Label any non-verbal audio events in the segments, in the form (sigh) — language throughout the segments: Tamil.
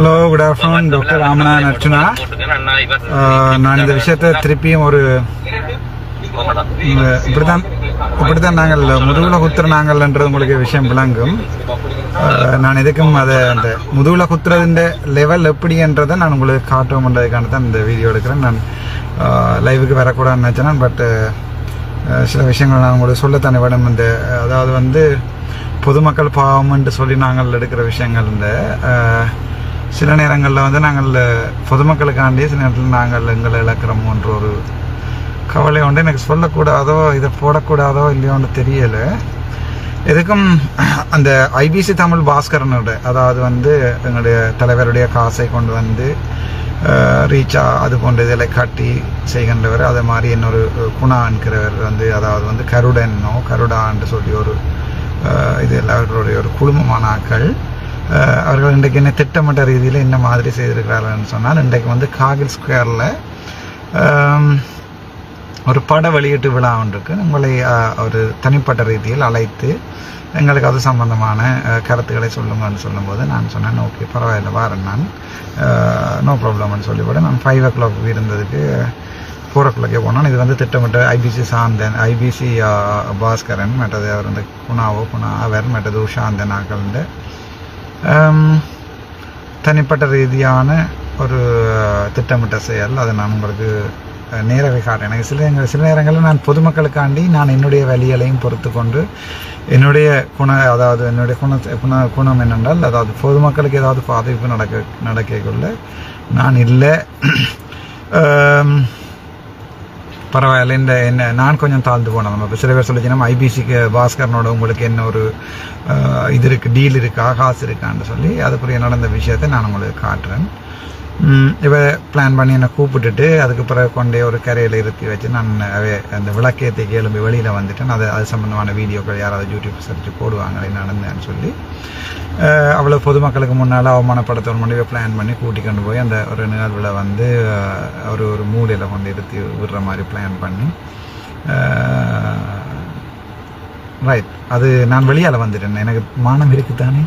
Hello good afternoon doctor Ramanathan Archuna நான் இந்த விஷயத்தை திருப்பியும் ஒரு இப்படிதான் இப்படித்தான் நாங்கள் முதுகுல குத்துற நாங்கள்ன்றது உங்களுக்கு விஷயம் விளங்கும். Uh, நான் எதுக்கும் அதை அந்த முதுகுல குத்துறதுன்ற லெவல் எப்படின்றதை நான் உங்களுக்கு காட்டுவோம்ன்றதுக்கான தான் இந்த வீடியோ எடுக்கிறேன். நான் uh, லைவுக்கு வரக்கூடாதுன்னு நினச்சேன் பட் uh, சில விஷயங்கள் நான் உங்களுக்கு சொல்லத்தானே விடம் இந்த அதாவது வந்து பொதுமக்கள் பாவம்ன்ட்டு சொல்லி நாங்கள் எடுக்கிற விஷயங்கள் இந்த சில நேரங்களில் வந்து நாங்கள் பொதுமக்களுக்காண்டி சில நேரத்தில் நாங்கள் எங்களை இழக்கிறோமோன்ற ஒரு கவலை உண்டு. எனக்கு சொல்லக்கூடாதோ இதை போடக்கூடாதோ இல்லையோன்னு தெரியலை. எதுக்கும் அந்த ஐபிசி தமிழ் பாஸ்கரனோட அதாவது வந்து எங்களுடைய தலைவருடைய காசை கொண்டு வந்து ரீச்சா அது போன்ற இதில் காட்டி செய்கின்றவர். அதே மாதிரி இன்னொரு குணான்கிறவர் வந்து அதாவது வந்து கருடனோ கருடான்னு சொல்லி ஒரு இது எல்லாருடைய ஒரு குழுமமான ஆட்கள். அவர்கள் இன்றைக்கு என்ன திட்டமிட்ட ரீதியில் என்ன மாதிரி செய்திருக்கிறார்கள்னு சொன்னால் இன்றைக்கு வந்து காகில் ஸ்கொயரில் ஒரு பட வெளியீட்டு விழா ஒன்றுக்கு உங்களை ஒரு தனிப்பட்ட ரீதியில் அழைத்து எங்களுக்கு அது சம்பந்தமான கருத்துக்களை சொல்லுங்கன்னு சொல்லும்போது நான் சொன்னேன் ஓகே பரவாயில்ல வாரேன் நான். நோ ப்ராப்ளம்னு சொல்லிவிட. நான் ஃபைவ் ஓ கிளாக் இருந்ததுக்கு ஃபோர் ஓ கிளாக்கே போனோம் இது வந்து திட்டமிட்ட ஐபிசி சாந்தன் ஐபிசி பாஸ்கரன் மற்றது அவர் வந்து குணாவோ குணா அவர் மற்றது உஷாந்தன் ஆக்கள்ண்டு தனிப்பட்ட ரீதியான ஒரு திட்டமிட்ட செயல். அதை நான் உங்களுக்கு நேரவை நேரவே காட்டுறேன். எனக்கு சில சில நேரங்களில் நான் பொதுமக்களுக்காண்டி நான் என்னுடைய வழிகளையும் பொறுத்து கொண்டு என்னுடைய குண அதாவது என்னுடைய குண குண குணம் என்னென்றால் அதாவது பொதுமக்களுக்கு ஏதாவது பாதிப்பு நடக்க நடக்கக்குள்ள நான் இல்லை. (clears throat) பரவாயில்ல இந்த என்ன நான் கொஞ்சம் தாழ்ந்து போனேன். நம்ம சில பேர் சொல்லிச்சுன்னா ஐபிசிக்கு பாஸ்கரனோட உங்களுக்கு என்ன ஒரு இது இருக்குது டீல் இருக்கா காசு இருக்கான்னு சொல்லி அதுக்குரிய நடந்த விஷயத்தை நான் உங்களுக்கு காட்டுறேன். இவரை பிளான் பண்ணி என்னை கூப்பிட்டுட்டு அதுக்கு பிறகு கொண்டே ஒரு கரையில் இருத்தி வச்சு நான் அந்த விளக்கேற்றி கேளும்பி வெளியில் வந்துட்டேன். அது அது சம்மந்தமான வீடியோக்கள் யாராவது யூடியூப் சர்ச்சு போடுவாங்களே நடந்தேன்னு சொல்லி அவ்வளோ பொதுமக்களுக்கு முன்னால் அவமானப்படுத்த முடிவை பிளான் பண்ணி கூட்டி கொண்டு போய் அந்த ஒரு நிகழ்வில் வந்து ஒரு ஒரு மூலையில் கொண்டு இருத்தி விடுற மாதிரி பிளான் பண்ணி ரைட் அது நான் வெளியால் வந்துட்டேன். எனக்கு மானம் இருக்குதானே?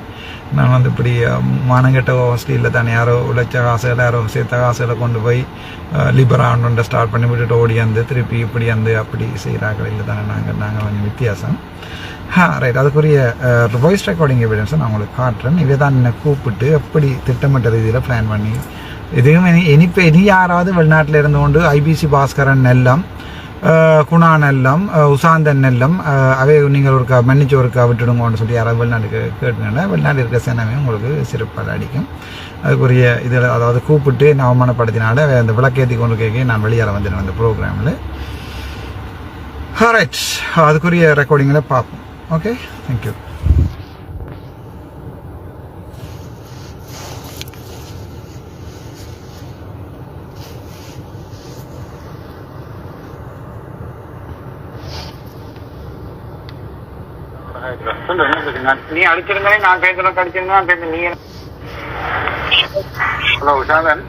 நான் வந்து இப்படி கெட்ட மானங்கெட்ட ஹாஸ்டலில் தானே யாரோ உழைச்ச காசுகளை யாரோ சேர்த்த காசுகளை கொண்டு போய் லிபரான்னு ஸ்டார்ட் பண்ணி விட்டுட்டு ஓடி வந்து திருப்பி இப்படி வந்து அப்படி செய்கிறார்கள் இல்லை தானே நாங்கள் நாங்கள் கொஞ்சம் வித்தியாசம். ஹா ரைட் அதுக்குரிய வாய்ஸ் ரெக்கார்டிங் எவிடன்ஸை நான் உங்களுக்கு காட்டுறேன். இதை தான் என்னை கூப்பிட்டு எப்படி திட்டமிட்ட ரீதியில் பிளான் பண்ணி இதுவும் இனி இனிப்போ இனி யாராவது வெளிநாட்டில் இருந்து கொண்டு ஐபிசி பாஸ்கரன் எல்லாம் குணா நெல்லம் அஹ், உசாந்தன் நெல்லம் அவை நீங்கள் ஒரு மன்னிச்சு ஒரு விட்டுடுங்கன்னு சொல்லி யாராவது வெளிநாட்டுக்கு கேட்டுனால வெளிநாட்டில் இருக்க சேனமே உங்களுக்கு சிறப்பாக அடிக்கும் அதுக்குரிய இதில் அதாவது கூப்பிட்டு நான் அவமானப்படுத்தினால அந்த விளக்கேற்றி கொண்டு கேட்க நான் வெளியேற வந்தேன் அந்த ப்ரோக்ராமில். ரைட் அதுக்குரிய ரெக்கார்டிங்கில் பார்ப்போம். ஓகே தேங்க்யூ சொல்லு என்ன பிரச்சனை? நான் நீ அடிச்சிருந்தே நான் பேசுறேன் அடிச்சிருந்தேன் நான் பேசுறேன் நீ ஹலோ உஷாந்தன்.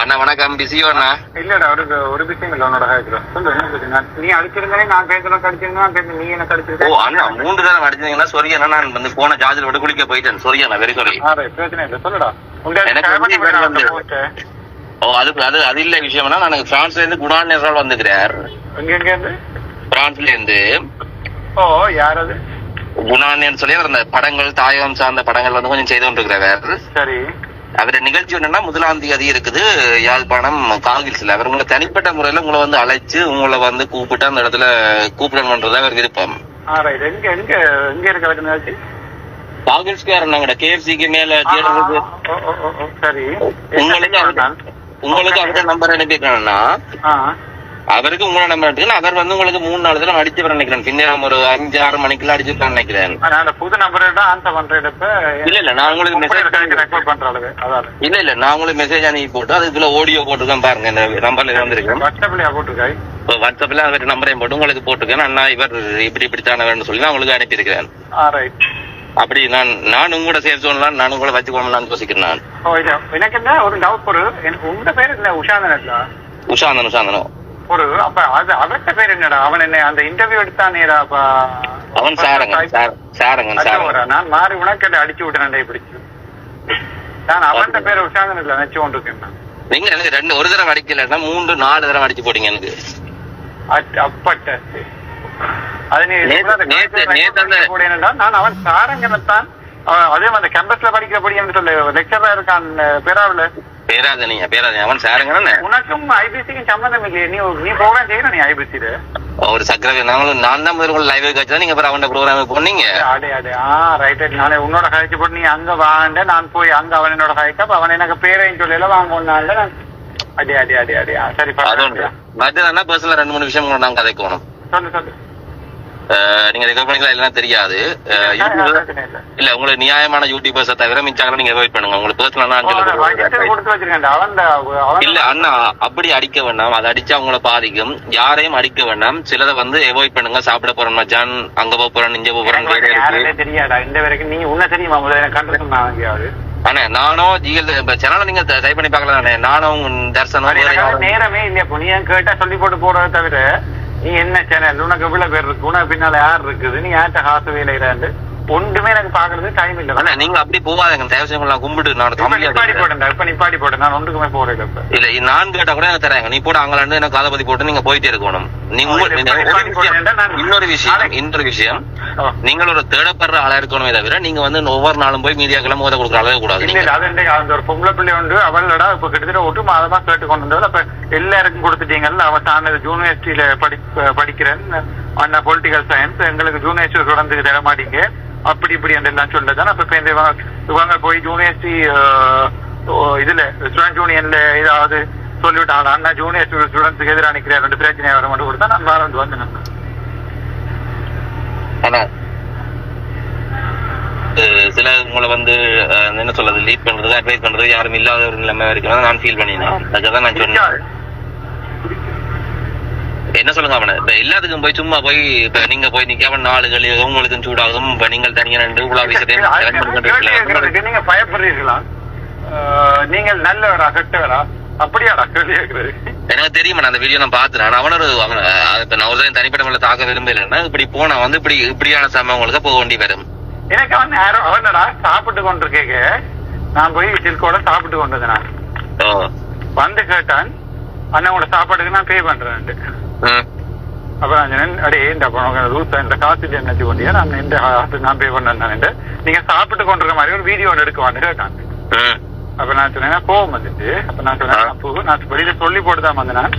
அண்ணா வணக்கம். பிஸியோ அண்ணா? இல்லடா ஒரு ஒரு விஷயம் இல்லை உன்னோட ஹாய்க்குல சொல்லு நீ அடிச்சிருந்தே நான் பேசுறேன் அடிச்சிருந்தேன் நான் பேசுறேன் நீ என்ன ஓ கடிச்சிருக்க அண்ணா மூன்று தடவை அடிச்சீங்கன்னா சொரி அண்ணா நான் வந்து போன சார்ஜர் விட்டு குளிக்க போயிட்டேன். சொரி அண்ணா வெரி சாரி பிரச்சனை இல்லை. சொல்லுடா. உங்க எனக்கு family வந்து வேணும் அந்த வந்து- post. ஓ அது அது அது இல்ல விஷயம்னா நான் பிரான்ஸ்ல இருந்து குணான் நேசால் வந்துக்கிறார் பிரான்ஸ்ல இருந்து? ஓ யார் அது? குணான்னு சொல்லி அந்த படங்கள் தாயகம் சார்ந்த படங்கள் வந்து கொஞ்சம் செய்து கொண்டிருக்கிறார். சரி. அவருடைய நிகழ்ச்சி என்னன்னா முதலாம் தேதி இருக்குது யாழ்ப்பாணம் காங்கில்ஸ்ல அவர் உங்களை தனிப்பட்ட முறையில உங்களை வந்து அழைச்சு உங்களை வந்து கூப்பிட்டு அந்த இடத்துல கூப்பிடணும்ன்றது அவர் விருப்பம். ஆ ரைட் எங்க எங்க எங்க இருக்க நிகழ்ச்சி? காங்கில்ஸ்கார் நாங்க கேஎஃப்சிக்கு மேல உங்களுக்கு உங்களுக்கு அவர்கிட்ட நம்பர் அனுப்பியிருக்கேன்னா ஆ. அவருக்கு உங்களோட நம்பர் எடுத்துக்கணும் அவர் வந்து உங்களுக்கு மூணு நாலு தடவை அடிச்சு வர நினைக்கிறேன் பின்னர் ஒரு அஞ்சு ஆறு மணிக்குள்ள அடிச்சிருக்கான்னு நினைக்கிறேன். நான் அந்த புது நம்பர் தான் ஆன்சர் பண்றேன் இப்ப இல்ல இல்ல நான் உங்களுக்கு மெசேஜ் ரெக்கார்ட் பண்ற அளவு அதான் இல்ல இல்ல நான் உங்களுக்கு மெசேஜ் அனுப்பி போட்டு அதுக்குள்ள ஆடியோ போட்டுருக்கேன் பாருங்க இந்த நம்பர்ல வந்திருக்கேன் வாட்ஸ்அப்லயா போட்டிருக்காய் இப்போ வாட்ஸ்அப்ல அவர் நம்பரையும் போட்டு உங்களுக்கு போட்டுருக்கேன். அண்ணா இவர் இப்படி இப்படித்தான வேணும்னு சொல்லி நான் உங்களுக்கு அனுப்பியிருக்கிறேன். ரைட் அப்படி நான் நான் உங்களோட சேஃப் ஜோன்லாம் நான் உங்களை வச்சுக்கோங்களான்னு யோசிக்கிறேன் நான். எனக்கு என்ன ஒரு டவுட் எனக்கு உங்க பேர் இல்ல உஷாந்தன் இல்ல உஷாந்தன் உஷாந்தனம் ஒரு அப்ப அது அவர்கிட்ட பேர் என்னடா? அவன் என்ன அந்த இன்டர்வியூ எடுத்தானேடா அப்ப அவன் சாரங்கன் சார் சாரங்கன் அது சாரங்கன் ஒரு நான் மாறி உனக்கு அடிச்சு விட்டுறேன் இப்படி. நான் அவன் பேர் உஷாந்தன் இல்ல நினைச்சு கொண்டிருக்கேன் நான். நீங்க எனக்கு ரெண்டு ஒரு தடவை அடிக்கலன்னா மூன்று நாலு தடவை அடிச்சு போட்டீங்க எனக்கு. அப்பட்ட. அந்த- நான் அவன் சாரங்கனத்தான் அவன் அதே மாதிரி கேம்பஸ்ல படிக்கிறபடி என்று சொல்லு லெக்சரா இருக்கான் பேராவில. பேராதனியா பேராதனி. அவன் சாருங்க உனக்கும் ஐபிசிக்கும் சம்பந்தம் இல்லையே. நீ நீ ப்ரோக்ராம் செய்யணும் நீ ஐபிசில ஒரு சக்கரவை நாங்களும் நான் தான் முதல்ல லைவ் வச்சா நீங்க அப்புறம் அவன் ப்ரோக்ராம் போனீங்க? அடே அடே ஆ ரைட் ரைட் நானே உன்னோட கழிச்சு போட்டு நீ அங்க வாண்ட நான் போய் அங்க அவன் என்னோட கழிக்க அப்ப அவன் எனக்கு பேரையும் சொல்லல வாங்க ஒன்னால நான் அடே அடே அடே அடே. சரி அது ஒன்று. மற்ற பர்சனலா ரெண்டு மூணு விஷயம் நாங்க கதைக்கணும் சொல்லு சொல்லு. நீங்க ரெக்கார்ட் பண்ணிக்கலாம் எல்லாம் தெரியாது. இல்ல. உங்களுக்கு நியாயமான யூடியூபர்ஸை தவிர மிச்சாங்கள நீங்க அவாய்ட் பண்ணுங்க. உங்களுக்கு பர்சனலா அவன் register கொடுத்து வச்சிருக்கேன் அவன் அவன் இல்ல அண்ணா அப்படி அடிக்க வேண்டாம். அதை அடிச்சா அவங்கள பாதிக்கும். யாரையும் அடிக்க வேண்டாம். சிலதை வந்து அவாய்ட் பண்ணுங்க. சாப்பிட போறேன் மச்சான். அங்க போறேன் இங்க போறேன் தெரியாடா இந்த வரைக்கும் நீ உன்ன தெரியுமா? எங்கேயாவது? அண்ணே நானும் ஜிஎல் சேனலை நீங்க டைப் பண்ணி பார்க்கலாம் அண்ணே நானும் தர்சனம் நேரமே இல்லையா நீ கேட்டா சொல்லி போட்டு போறத தவிர நீ என்ன சேனல் உனக்கு எவ்வளவு பேர் இருக்கு. உனக்கு பின்னால யார் இருக்குது? நீ யார்கிட்ட காசு வேலையில ஒன்றுமே எனக்கு பாக்குறது டைம் இல்ல. நீங்க அப்படி போகாதீங்க தயவு செய்து நான் கும்பிட்டு நான் கம்மியா நிப்பாடி போட்டேன் இப்ப நிப்பாடி போட்டேன். நான் ஒன்றுக்குமே போறேன் இப்ப. இல்ல நான் கேட்டா கூட எனக்கு தராங்க நீ போட அங்கலாண்டு எனக்கு காலபதி போட்டு நீங்க போயிட்டே இருக்கணும். நீங்க இன்னொரு விஷயம் இன்னொரு விஷயம். நீங்கள் ஒரு தேடப்படுற ஆளா இருக்கணுமே தவிர நீங்க வந்து ஒவ்வொரு நாளும் போய் மீடியாக்கெல்லாம் மோத கொடுக்குற அளவு கூடாது. இல்ல அந்த ஒரு பொம்பளை பிள்ளை உண்டு. அவளடா இப்ப கிட்டத்தட்ட ஒட்டு மாதமா கேட்டு கொண்டு வந்தவள் அப்ப எல்லாருக்கும் கொடுத்துட்டீங்கல்ல அவ தான் யூனிவர்சிட்டியில படி படிக்கிறேன் அந்த பொலிட்டிக்கல் சயின்ஸ் எங்களுக்கு யூனிவர்சிட்டி தொடர்ந்து தர மாட்டீங்க. அப்படி இப்படி எல்லாம் சொல்லதான் அப்ப இப்ப இந்த இவங்க போய் யூனிவர்சிட்டி இதுல ஸ்டூடெண்ட் யூனியன்ல ஏதாவது சொல்லிவிட்டாங்க அண்ணா ஜூனியர் ஸ்டூடெண்ட்ஸுக்கு எதிராக நிக்கிறேன் ரெண்டு பிரச்சனையா வர மட்டும் கொடுத்தா நான் வேற வந்து அஹ் சில உங்களை வந்து என்ன சொல்றது லீட் பண்றது அட்வைஸ் பண்றது யாரும் இல்லாத ஒரு நிலைமை இருக்கிறத நான் ஃபீல் பண்ணினேன். அதுக்காக நான் சொன்னேன். என்ன சொல்லுங்க அவனை? இப்ப எல்லாத்துக்கும் போய் சும்மா போய் இப்ப நீங்க போய் நிக்காம நாலு கழி உங்களுக்கும் சூடாகும். இப்ப நீங்கள் தனியா ரெண்டு உலா கேட்கறதுக்கு நீங்க பயப்படுறீர்களா? நீங்கள் நல்லவரா கெட்டவரா? அப்படியாடா கேள்வி கேட்கறது. எனக்கு தெரியுமா அந்த வீடியோ நான் அவனோட அவன் அஹ், இப்ப நான் ஒரு தனிப்பட்ட முறையில் தாக்க விரும்பலைன்னா இப்படி போனா வந்து இப்படி இப்படியான சம்பவங்களுக்கு போக வேண்டி வரும். எனக்கு அவன் அவனடா சாப்பிட்டு கொண்டிருக்கேங்க. நான் போய் சில்கோட சாப்பிட்டு நான். ஓ. வந்து கேட்டான் அண்ணா உங்களோட சாப்பாடுக்கு நான் பே பண்றேன். ம் அப்ப நான் சொன்னேன் அடே இந்த ரூல்ஸ் இந்த காசு நினைச்சு கொண்டியா நான் இந்த காசு நான் பே பண்ணேன் நீங்க சாப்பிட்டு கொண்டிருக்க மாதிரி ஒரு வீடியோ ஒன்று எடுக்குவான்னு கேட்டான் அப்ப நான் சொன்னேன் கோவம் வந்துட்டு அப்ப நான் சொன்னேன் அப்போ நான் வெளியில சொல்லி போட்டு தான் வந்தேன் நான்.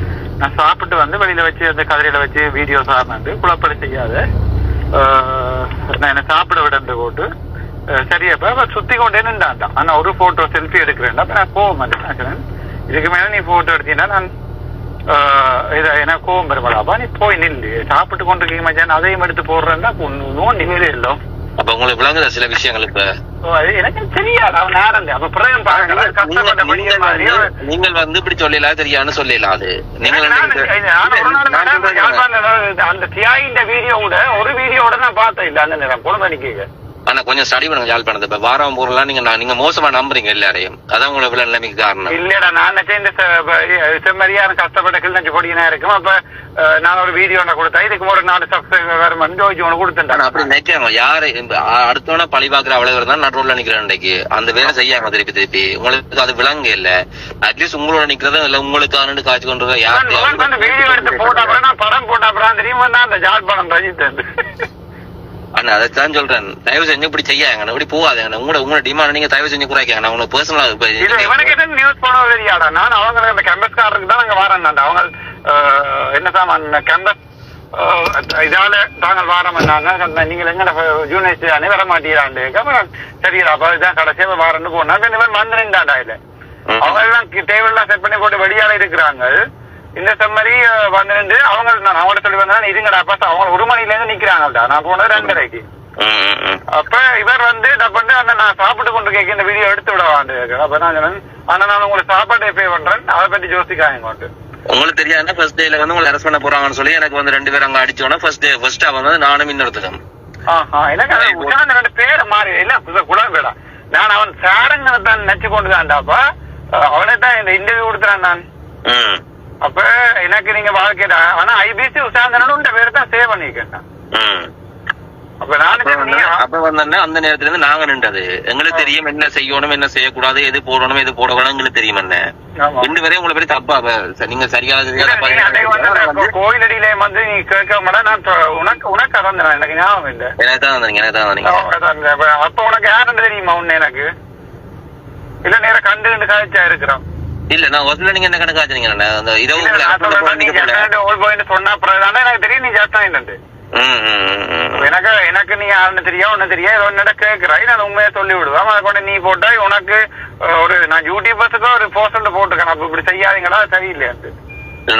சாப்பிட்டு வந்து வெளியில வச்சு அந்த கதிரையில வச்சு வீடியோ சார்ந்து குழப்படி செய்யாத நான் என்ன சாப்பிட விடந்து போட்டு சரி அப்ப சுத்தி கொண்டே நின்றான் ஆனா ஒரு போட்டோ செல்ஃபி எடுக்கிறேன் அப்ப நான் கோவம் வந்து நான் சொன்னேன் இதுக்கு மேல நீ போட்டோ எடுத்தீங்கன்னா நான் இத எனக்கு கோவம் பெருமாடாப்பா நீ போய் நில்லு சாப்பிட்டு கொண்டிருக்கீங்க மச்சான் அதையும் எடுத்து போடுறேன்னா நோண்டி நிமிடம் இல்லை அப்ப உங்களுக்கு விளங்குத சில விஷயங்கள் இப்ப எனக்கு தெரியாது அவன் நேரம் அப்ப பிரயம் பாருங்க நீங்கள் வந்து- இப்படி சொல்லலாம் தெரியான்னு சொல்லலாம் அது நீங்கள். யாழ்ப்பாணத்துல அந்த தியாகின்ற வீடியோ கூட ஒரு வீடியோட நான் பார்த்தேன் இல்ல அந்த நேரம் குழந்தை நிக்க ஆனா கொஞ்சம் ஸ்டடி பண்ணுங்க யாழ்ப்பாணத்தை. இப்ப வாரம் பொருள்லாம் நீங்க நான் நீங்க மோசமா நம்புறீங்க எல்லாரையும். அதான் உங்களை விட நிலைமைக்கு காரணம். இல்லடா நான் நினைச்சேன் இந்த செம்மறியான கஷ்டப்பட்ட கிள்ளஞ்சு பொடியினா இருக்கும். அப்ப நான் ஒரு வீடியோ ஒன்று கொடுத்தேன். இதுக்கு ஒரு நாலு சப்ஸ்கிரைபர் வேற ஜோஜி ஒன்று கொடுத்துட்டேன் அப்படி நினைக்காங்க யாரு அடுத்தவன பழி பாக்குற அவ்வளவு தான் நடுவுல நிக்கிறேன் இன்னைக்கு அந்த வேலை செய்யாங்க திருப்பி திருப்பி. உங்களுக்கு அது விளங்க இல்ல. அட்லீஸ்ட் உங்களோட நிக்கிறதும் இல்ல உங்களுக்கு ஆனு காய்ச்சி கொண்டு வந்து வீடியோ எடுத்து போட்ட நான் படம் போட்ட தெரியுமா நான் அந்த ஜாழ்ப்பாணம் ரஜித் அண்ணா அதைத்தான் சொல்றேன். தயவு செஞ்சு இப்படி செய்யாங்க இப்படி போகாதீங்க உங்களோட உங்களோட டிமாண்ட் நீங்க தயவு செஞ்சு குறைக்காங்க நான் உங்களுக்கு பர்சனலா இது இவனுக்கு நியூஸ் போனது தெரியாடா நான் அவங்க அந்த கேம்பஸ்காரருக்கு தான் அங்க வரேன் அவங்க என்ன சாமான் கேம்பஸ் இதால தாங்கள் வாரம் என்னங்க நீங்கள் எங்க யூனிவர்சிட்டி தானே வர மாட்டீராண்டு சரிடா அப்ப இதுதான் கடைசியாக வாரன்னு போனா. வந்து நின்றாடா இல்ல அவங்க எல்லாம் டேபிள் எல்லாம் செட் பண்ணி போட்டு வெளியால இருக்கிறாங்க. இந்த அஹ், வந்து அவங்க நான் அவங்கள்ட்ட சொல்லி வந்தேன் இதுங்கடா அப்ப அவங்க ஒரு மணில இருந்து நிக்கிறாங்கடா நான் போனது ரெண்டரைக்கு. அப்ப இவர் வந்து டப்பண்டு அந்த நான் சாப்பிட்டு கொண்டு கேட்க இந்த வீடியோ எடுத்து விடவாண்டு அப்ப நான் சொன்னேன் ஆனா நான் உங்களுக்கு சாப்பாடு பே பண்றேன். அதை பத்தி யோசிக்காங்க கொண்டு உங்களுக்கு தெரியாதுன்னா ஃபர்ஸ்ட் டேல வந்து உங்களை அரெஸ்ட் பண்ண போறாங்கன்னு சொல்லி எனக்கு வந்து ரெண்டு பேரும் அங்க அடிச்சோன்னா ஃபர்ஸ்ட் டே ஃபர்ஸ்ட் வந்து நானும் இன்னொருத்தரும். ஆஹா, எனக்கு ரெண்டு பேரை மாறி இல்ல குழம்பு வேடா நான் அவன் சாரங்க தான் நினைச்சு கொண்டு அவனை தான் இந்த இன்டர்வியூ கொடுத்துறேன் நான். அப்ப எனக்கு நீங்க வாழ்க்கையில ஆனா ஐபிசி உஷாந்தனோட உண்ட பேரை தான் சேவ். ம். அப்ப வந்து- அந்த நேரத்துல இருந்து நாங்க நின்றது. எங்களுக்கு தெரியும் என்ன செய்யணும் என்ன செய்யக்கூடாது எது போடணும் எது போடக்கூடாது எங்களுக்கு தெரியும் என்ன. ரெண்டு பேரையும் உங்களை பத்தி தப்பா நீங்க சரியா வந்து கோயிலடியில வந்து நீ கேட்க மாட்டா நான் உனக்கு உனக்கு அதான் எனக்கு ஞாபகம் இல்ல. எனக்கு தான் வந்தீங்க எனக்கு தான் வந்தீங்க அப்ப- உனக்கு யாருன்னு தெரியுமா உன்ன எனக்கு? இல்ல நேர கண்டு கண்டு காய்ச்சா இருக்கிறோம். இல்ல நான் ஒரு நீங்க என்ன கணக்கு ஆச்சுங்க அந்த போயின்னு சொன்னா அப்புறம் எனக்கு தெரியும் நீ ம், ம். எனக்கு எனக்கு நீ யாருன்னு தெரியும் ஒண்ணு தெரியும் ஏதோ ஒன்னு கேட்கிறாய் நான் உண்மையா சொல்லி விடுவேன் அதை கொண்டு நீ போட்டா உனக்கு ஒரு நான் யூடியூபர்ஸுக்கு ஒரு போஸ்ட் போட்டுக்கேன் அப்ப இப்படி செய்யாதீங்களா சரியில்லையாண்டு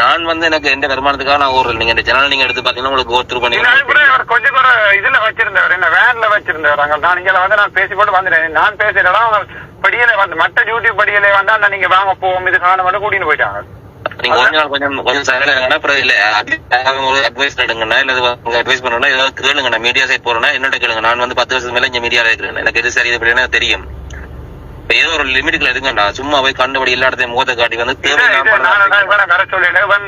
நான் வந்து எனக்கு எந்த வருமானத்துக்காக நான் ஒரு நீங்க இந்த சேனல் நீங்க எடுத்து பாத்தீங்கன்னா உங்களுக்கு கோத்ரூ பண்ணி கொஞ்சம் கூட இதுல வச்சிருந்தவர் என்ன வேன்ல வச்சிருந்தவர். அங்க நான் இங்க வந்து நான் பேசி போட்டு வந்துட்டேன். நான் பேசுறதா அவங்க படியில வந்து மற்ற யூடியூப் படியில வந்து அந்த நீங்க வாங்க போவோம் இது வந்து கூட்டின்னு போயிட்டாங்க. நீங்க கொஞ்ச நாள் கொஞ்சம் கொஞ்சம் சைலண்ட் அப்புறம் இல்ல ஒரு அட்வைஸ் எடுங்கண்ணா இல்ல அட்வைஸ் பண்ணணும்னா ஏதாவது கேளுங்கண்ணா. மீடியா சைட் போறேன்னா என்னோட கேளுங்க. நான் வந்து பத்து வருஷத்துக்கு மேல இங்க மீடியால இருக்கிறேன். எனக்கு எது சரி இது தெரியும். இப்ப ஏதோ ஒரு லிமிட்டுக்குள்ள எடுங்கண்ணா சும்மா போய் கண்டபடி எல்லா இடத்தையும் முகத்தை காட்டி வந்து இது- இது நான் தேவையில்லாம நான் இவனை வர சொல்லிட்டேன். இவன்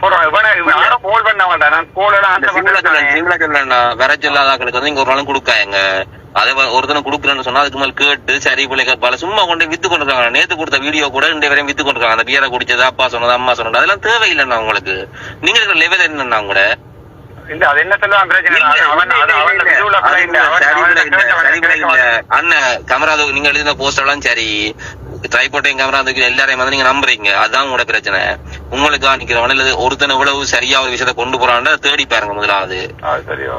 போறோம் இவனை இவன் யாரும் போல் பண்ண வேண்டாம் நான் போல இந்த சிம்லா சொல்ல சிம்லா சொல்லா வர சொல்லாதாக்களுக்கு வந்து இங்க ஒரு நாளும் கொடுக்காங்க அதை வ- ஒருத்தனை கொடுக்குறேன்னு சொன்னா அதுக்கு மேல கேட்டு சரி பிள்ளை கேட்பால சும்மா கொண்டு வித்து கொண்டு இருக்காங்க. நேத்து கொடுத்த வீடியோ கூட இன்றைய வரையும் வித்து கொண்டு இருக்காங்க. அந்த பியரை குடிச்சது அப்பா சொன்னது அம்மா சொன்னது அதெல்லாம் தேவையில்லைண்ணா உங்களுக்கு. நீங்க இருக்கிற லெவல் என்னன்னா கூட அண்ணன் கேமரா நீங்க எழுதின போஸ்டர் எல்லாம் சரி. ட்ரைபோட்டையும் கேமரா தூக்கி எல்லாரையும் வந்து நீங்க நம்புறீங்க. அதுதான் உங்களோட பிரச்சனை. உங்களுக்கு நிக்கிறவன இல்ல ஒருத்தனை இவ்வளவு சரியா ஒரு விஷயத்த கொண்டு போறான்னு தேடி பாருங்க முதலாவது.